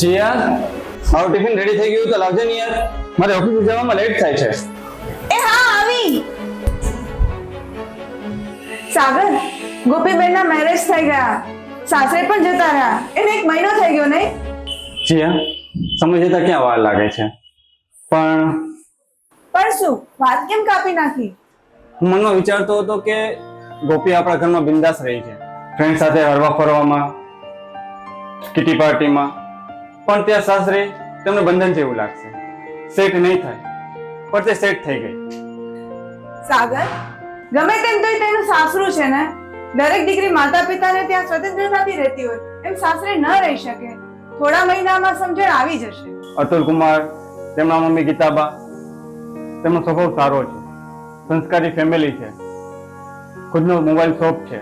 જીયા મારું tiffin ready થઈ ગયું તો લાવજે ને યાર. મારે ઓફિસે જવામાં લેટ થાય છે. એ હા આવી. સાગર ગોપીબેનના મેરેજ થઈ ગયા. સાસરે પણ જતા રહ્યા. એને એક મહિનો થઈ ગયો નહીં? જીયા સમય જતા ક્યાં વાર લાગે છે? પણ પણ શું? વાત કેમ કાપી નાખી? હું મનમાં વિચારતો હતો કે ગોપી આપણા ઘરમાં બિંદાસ રહી છે. ફ્રેન્ડ સાથે હરવા ફરવામાં કિટી પાર્ટીમાં પણ ત્યાં સાસરે તેમને બંધન જેવું લાગશે. સેટ નહીં થાય. પણ તે સેટ થઈ ગઈ. સાગર ગમે તેમ તો તેનું સાસરું છે ને? દરેક દીકરી માતા પિતાને ત્યાં સ્વતંત્રતાથી રહેતી હોય એમ સાસરે ન રહી શકે. થોડા મહિનામાં સમજણ આવી જશે. અતુલ કુમાર તેમના મમ્મી ગીતાબા તેમનો સ્વભાવ સારો છે. સંસ્કારી ફેમિલી છે. ખુદનો મોબાઈલ શોપ છે.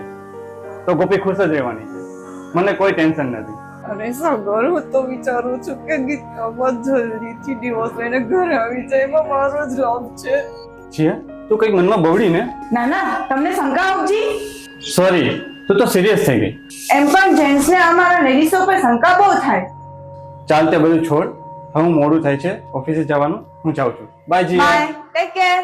તો ગોપી ખુશ જ રહેવાની છે. મને કોઈ ટેન્શન નથી. અરે સાગર તો વિચારું છું કે ગીતામાં જલ્દીથી ડિવોર્સ લઈને ઘરે આવી જાય એમાં મારો જોબ છે. છીએ તું કંઈક મનમાં બવડી ને? ના ના તમને શંકા ઉપજી સોરી તું તો સિરિયસ થઈ ગઈ. એમ પણ જેન્ટ્સને અમારા લેડીઝો પર શંકા બહુ થાય. ચાલ તે બધું છોડ હવે હું મોડું થાય છે ઓફિસે જવાનું હું જાઉં છું. બાય જી બાય ટેક કેર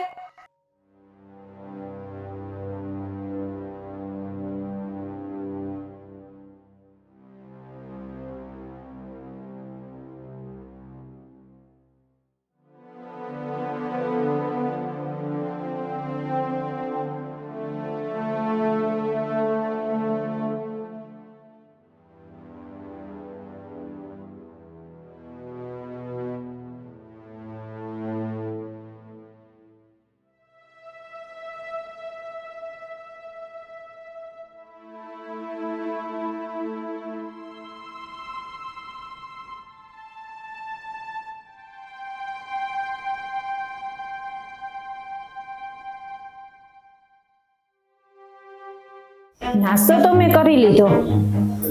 નાસ્તો તો મેં કરી લીધો.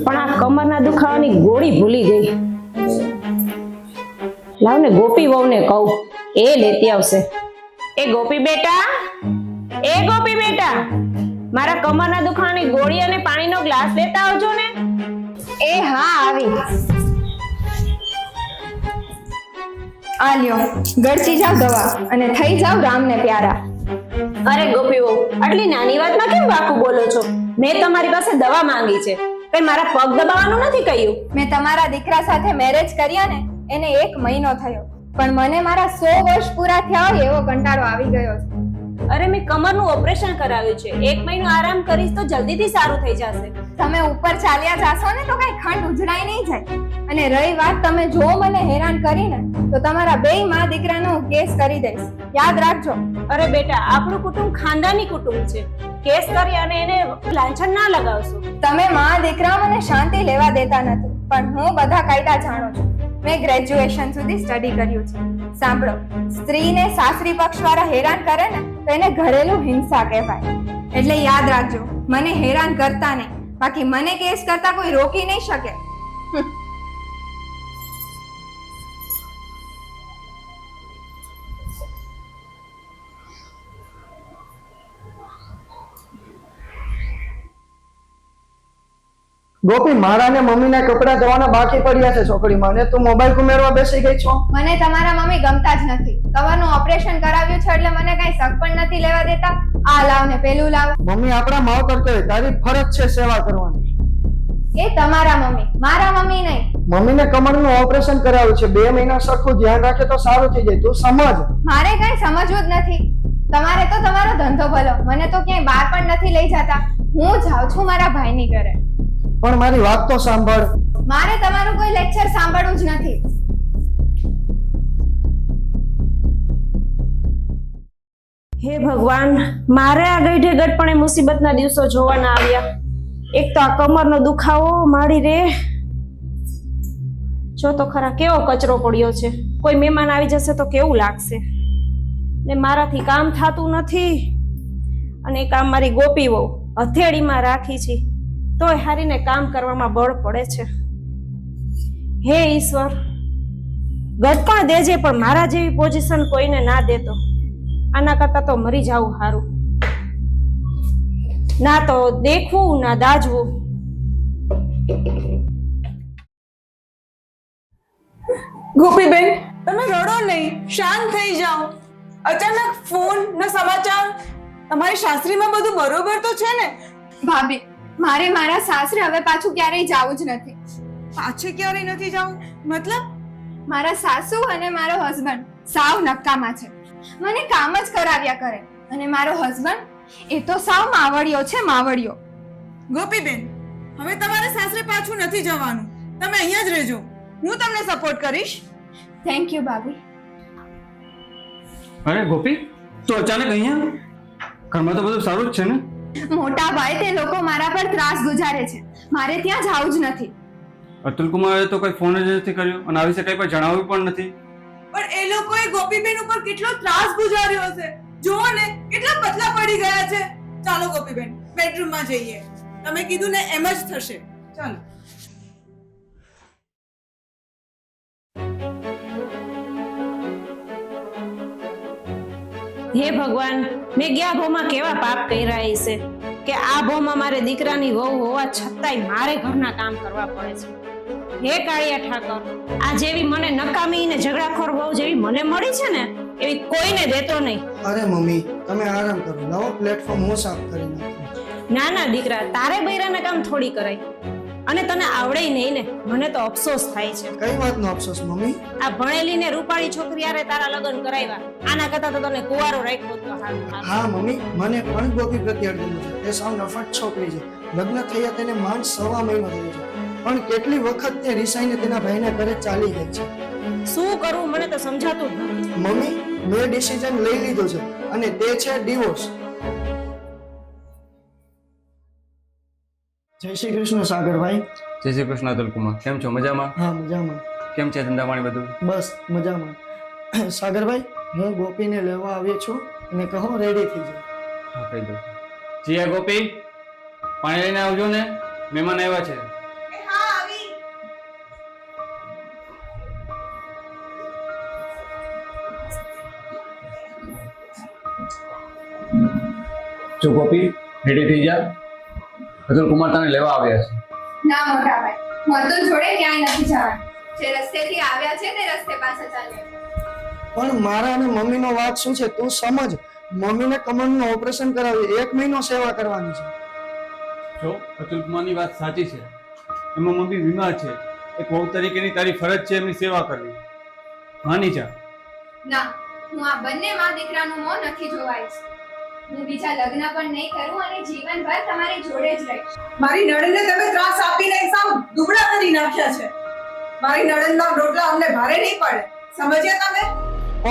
પણ આ કમરના દુખાવાની ગોળી ભૂલી ગઈ. લાવ ને ગોપી વહુને કહું. એ લેતી આવશે. એ ગોપી બેટા. એ ગોપી બેટા. મારા કમરના દુખાવાની ગોળી અને પાણીનો ગ્લાસ લેતા આવજો ને. એ હા આવી. આ લ્યો ગળચી જાવ દવા અને થઈ જાવ રામને પ્યારા. અરે ગોપી વહુ આટલી નાની વાતમાં કેમ વાકું બોલો છો? મેં તમારી પાસે દવા માંગી છે કઈ મારા પગ દબાવવાનું નથી કહ્યું. મેં તમારા દીકરા સાથે મેરેજ કર્યા ને એને એક મહિનો થયો. પણ મને મારા સો વર્ષ પૂરા થયા હોય એવો કંટાળો આવી ગયો છે. અરે મેં કમરનું ઓપરેશન કરાવ્યું છે. એક મહિનો આરામ કરીશ તો જલ્દીથી સારું થઈ જશે. તમે ઉપર ચાલ્યા જાશો ને તો કઈ ખંડ ઉજળાઈ નહીં જાય. અને રહી વાત તમે જો મને હેરાન કરીને. તો તમારા બેયમાં દીકરાનો હું કેસ કરી દઈશ. યાદ રાખજો. અરે બેટા આપણું કુટુંબ ખાનદાની કુટુંબ છે. કેસ કરી અને એને લાંછન ના લગાવશો. તમે માં દીકરા મને શાંતિ લેવા દેતા નથી પણ હું બધા કાયદા જાણું છું. મેં ગ્રેજ્યુએશન સુધી સ્ટડી કર્યું છે. સાંભળો સ્ત્રીને સાસરી પક્ષ વાળા હેરાન કરે ને તો એને ઘરેલું હિંસા કહેવાય. એટલે યાદ રાખજો મને હેરાન કરતા નહીં. બાકી મને કેસ કરતા કોઈ રોકી નહીં શકે. ગોપી મારા ને મમ્મીના કપડા ધોવાના બાકી પડ્યા છે છોકરી મને તું મોબાઈલ કુમેરવા બેસી ગઈ છો? મને તમારા મમ્મી ગમતા જ નથી. કવરનું ઓપરેશન કરાવ્યું છે એટલે મને કઈ શક પણ નથી લેવા દેતા. આ લાવ ને પેલું લાવ. મમ્મી આપણા માવ કરતો હોય તારી ફરજ છે સેવા કરવાની. એ તમારા મમ્મી. મારા મમ્મી નહીં. મમ્મીને કમરનું ઓપરેશન કરાવ્યું છે. બે મહિના સરખું ધ્યાન રાખે તો સારું થઈ જાય. તું સમજ. મારે કઈ સમજવું જ નથી. તમારે તો તમારો ધંધો ભલો. મને તો ક્યાંય બહાર પણ નથી લઈ જતા. હું જાઉં છું મારા ભાઈની ઘરે. પણ મારી વાત તો સાંભળ. મારે તમારું કોઈ લેક્ચર સાંભળવું જ નથી. હે ભગવાન મારે આ ગઈઢે ગઢપણે મુસીબતના દિવસો જોવાના આવ્યા. એક તો આ કમરનો દુખાવો માડી રે. જો તો ખરા કેવો કચરો પડ્યો છે. કોઈ મહેમાન આવી જશે તો કેવું લાગશે? ને મારાથી કામ થતું નથી. અને એ કામ મારી ગોપી વહુ હથેળીમાં રાખી છે. તોય હારીને કામ કરવામાં બળ પડે છે. હે ઈશ્વર ગઢપણ દેજે પણ મારા જેવી પોઝિશન કોઈને ના દેતો. આના કરતા તો મરી જાવું સારું ના તો દેખવું ના દાજવું. ગોપીબેન તમે રડો નહીં શાંત થઈ જાઓ. અચાનક ફોન ને સમાચાર. તમારી શાસ્ત્રીમાં બધું બરોબર તો છે ને? ભાભી મારે મારા સાસરે હવે પાછું ક્યારેય જવું જ નથી. પાછે ક્યારેય નથી જવું? મતલબ? મારા સાસુ અને મારો હસબન્ડ સાવ નકામા છે. મને કામ જ કરાવ્યા કરે. અને મારો હસબન્ડ એ તો સાવ માવડિયો છે માવડિયો. ગોપીબેન હવે તમારે સાસરે પાછું નથી જવાનું. તમે અહીંયા જ રહેજો. હું તમને સપોર્ટ કરીશ. થેન્ક યુ ભાભી. અરે ગોપી તો અચાનક અહીંયા? ઘરમાં તો બધું સારું જ છે ને? મોટા ભાઈ તે લોકો મારા પર ત્રાસ ગુજારે છે. મારે ત્યાં જાવું જ નથી. અતુલ કુમારે તો કોઈ ફોન જ નથી કર્યો અને આ વિશે કંઈ પણ જણાવ્યું પણ નથી. પણ એ લોકોએ ગોપીબેન ઉપર કેટલો ત્રાસ ગુજાર્યો હશે? જુઓ ને કેટલા પતલા પડી ગયા છે. ચાલો ગોપીબેન બેડરૂમમાં જઈએ. તમે કીધું ને એમ જ થશે. ચાલો. હે ભગવાન મેં ગયા ભોમાં કેવા પાપ કર્યા હશે કે આ ભોમાં મારે દીકરાની વહુ હોવા છતાંય મારે ઘરના કામ કરવા પડે છે. હે કાળિયા ઠાકર આ જેવી મને નકામી ને ઝઘડાખોર વહુ જેવી મને મળી છે ને એવી કોઈને દેતો નહીં. અરે મમ્મી તમે આરામ કરો નવો પ્લેટફોર્મ હું સાફ કરી નાખું. ના ના દીકરા તારે બૈરાના કામ થોડી કરાય. અને તને આવડે નહીં ને મને તો અફસોસ થાય છે. કઈ વાતનો અફસોસ મમ્મી? આ ભણેલી ને રૂપાળી છોકરી આરે તારા લગ્ન કરાવ્યા. આના કરતા તો તને કુવારો રાખ્યો તો હા મમ્મી મને પણ ગોપી પ્રત્યે અડગમો છે એ સાવ નફટ છોકરી છે. લગ્ન થયા તેને માંડ સવા મહિનો થયો છે. પણ કેટલી વખત તે રિસાઈને તેના ભાઈને ઘરે ચાલી ગઈ છે? શું કરવું મને તો સમજાતું નથી. મમ્મી મેં ડિસિઝન લઈ લીધો છે. અને તે છે ડિવોર્સ જય શ્રી કૃષ્ણ સાગરભાઈ. જય શ્રી કૃષ્ણ અતુલકુમાર. કેમ છો? મજામાં? હા મજામાં. કેમ છે ધંધા પાણી બધું? બસ મજામાં. સાગરભાઈ હું ગોપીને લેવા આવ્યો છું અને કહો રેડી થઈ જાય હા કહી દઉં. જીયા ગોપી. પાણી લઈને આવજો ને. મહેમાન આવ્યા છે. જો ગોપી રેડી થઈ જા. અતુલ કુમાર તને લેવા આવ્યા છે? ના મોટા ભાઈ. હું અતુલ જોડે ક્યાંય નથી જવાનું. જે રસ્તેથી આવ્યા છે તે રસ્તે પાછા ચાલ્યા પણ મારા અને મમ્મીનો વાત શું છે? તું સમજ. મમ્મીને કમરનું ઓપરેશન કરાવ્યું એક મહિનો સેવા કરવાની છે. જો અતુલ કુમારની વાત સાચી છે. એમાં મમ્મી બીમાર છે. એક વહુ તરીકેની તારી ફરજ છે એમની સેવા કરવી. માની જા ના હું આ બંને માં દીકરાનું મોં નથી જોવાઈશ હું બીજા લગ્ન પણ નહીં કરું અને જીવનભર તમારી જોડે જ રહીશ. મારી નણંદને તમે ત્રાસ આપીને સાવ દુબળા કરી નાખ્યા છે. મારી નડનના રોટલા અમને ભારે નહીં પડે. સમજ્યા તમે?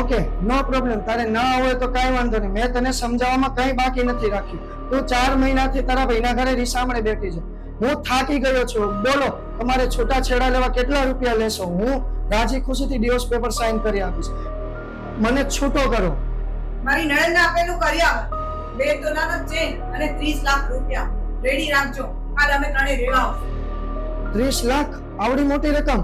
ઓકે નો પ્રોબ્લેમ તારે ના હોય તો કાંઈ વાંધો નહીં. મેં તને સમજાવવામાં કંઈ બાકી નથી રાખ્યું. તું ચાર મહિનાથી તારા ભાઈના ઘરે રીસામણે બેઠી છે. હું થાકી ગયો છું. બોલો તમારે છૂટા છેડા લેવા કેટલા રૂપિયા લેશો? હું રાજી ખુશીથી ડિવોર્સ પેપર સાઇન કરી આપીશ. મને છૂટો કરો. મારી નણંદને આપેલું કર્યા બે તોલાનો ચેન અને 30 લાખ રૂપિયા. રેડી રાખજો. કાલ અમે ત્રણે રેવા આવશું. ત્રીસ લાખ? આવડી મોટી રકમ.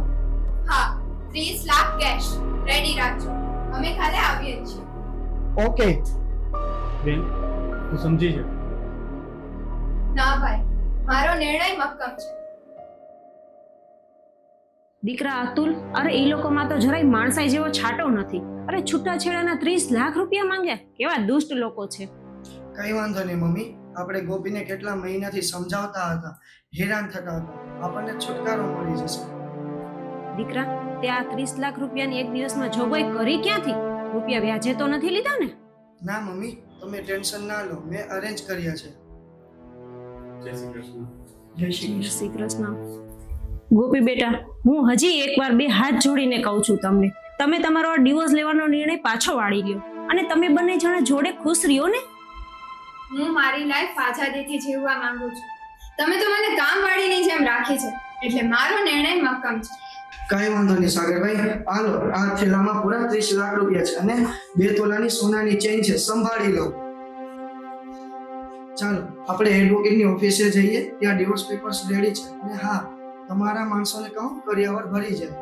હા 30 લાખ કેશ રેડી રાખજો. અમે કાલે આવીએ જ છીએ. ઓકે. બેન તું સમજી છે ના ભાઈ મારો નિર્ણય મક્કમ છે. દીકરા અતુલ અરે એ લોકોમાં તો જરાય માણસાઈ જેવો છાંટો નથી. અરે છૂટાછેડાના ત્રીસ લાખ રૂપિયા માંગ્યા? કેવા દુષ્ટ લોકો છે. કઈ વાંધો નહીં મમ્મી. આપણે ગોપીને કેટલા મહિનાથી સમજાવતા હતા હેરાન થતા હતા. આપણને છુટકારો મળી જશે. દીકરા તે આ ત્રીસ લાખ રૂપિયાની એક દિવસમાં જોગવાઈ કરી ક્યાંથી? રૂપિયા વ્યાજે તો નથી લીધા ને? ના મમ્મી. તમે ટેન્શન ના લો. મેં અરેન્જ કર્યા છે. જય શ્રી કૃષ્ણ. જય શ્રી જય શ્રી કૃષ્ણ. ગોપી બેટા હું હજી એકવાર બે હાથ જોડીને કહું છું તમને. તમે તમારો આ ડિવોર્સ લેવાનો નિર્ણય પાછો વાળી લ્યો. અને તમે બંને જણા જોડે ખુશ રહ્યો ને? હું મારી લાઈફ આઝાદીથી જીવવા માંગુ છું. તમે તો મને કામવાળીની જેમ રાખી છે એટલે મારો નિર્ણય મક્કમ છે. કઈ વાંધો નહીં સાગરભાઈ. હાલો આ થેલામાં પૂરા ત્રીસ લાખ રૂપિયા છે અને બે તોલાની સોનાની ચેન છે સંભાળી લો. ચાલો આપણે એડવોકેટની ઓફિસે જઈએ ત્યાં ડિવોર્સ પેપર્સ રેડી છે. અને હા તમારા માણસોને કહો કરિયાવર ભરી જાય.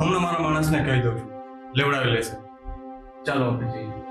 હમણાં મારા માણસને કહી દઉં છું. લેવડાવી લેશે. ચાલો આપણે જઈએ.